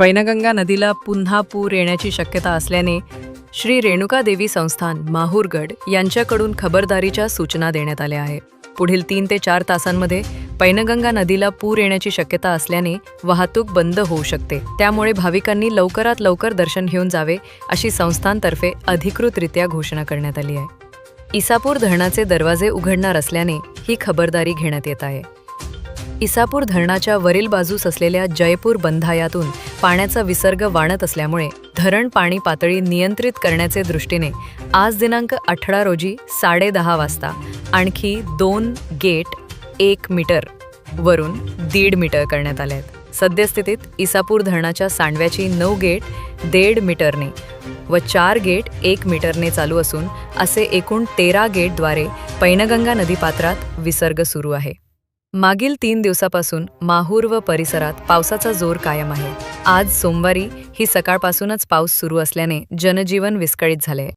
पैनगंगा नदीला पुन्हा पूर येण्याची शक्यता असल्याने श्री रेणुका देवी संस्थान माहूरगड यांच्याकडून खबरदारीच्या सूचना देण्यात आल्या आहे पुढील तीन ते चार तासांमध्ये पैनगंगा नदीला पूर येण्याची शक्यता असल्याने वाहतूक बंद होऊ शकते. त्यामुळे भाविकांनी लवकरात लवकर दर्शन घेऊन जावे अशी संस्थांतर्फे अधिकृतरित्या घोषणा करण्यात आली आहे. इसापूर धरणाचे दरवाजे उघडणार असल्याने ही खबरदारी घेण्यात येत आहे. इसापूर धरणाच्या वरील बाजूस असलेल्या जयपूर बंधायातून पाण्याचा विसर्ग वाढत असल्यामुळे धरण पाणी पातळी नियंत्रित करण्याचे दृष्टीने आज दिनांक अठरा रोजी साडेदहा वाजता आणखी दोन गेट एक मीटर वरून दीड मीटर करण्यात आले आहेत. सद्यस्थितीत इसापूर धरणाच्या सांडव्याची नऊ गेट दीड मीटरने व चार गेट एक मीटरने चालू असून असे एकूण तेरा गेटद्वारे पैनगंगा नदीपात्रात विसर्ग सुरू आहे. मागील तीन दिवसापासून माहूर व परिसरात पावसाचा जोर कायम आहे. आज सोमवारी ही सकाळपासूनच पाऊस सुरू असल्याने जनजीवन विस्कळीत झाले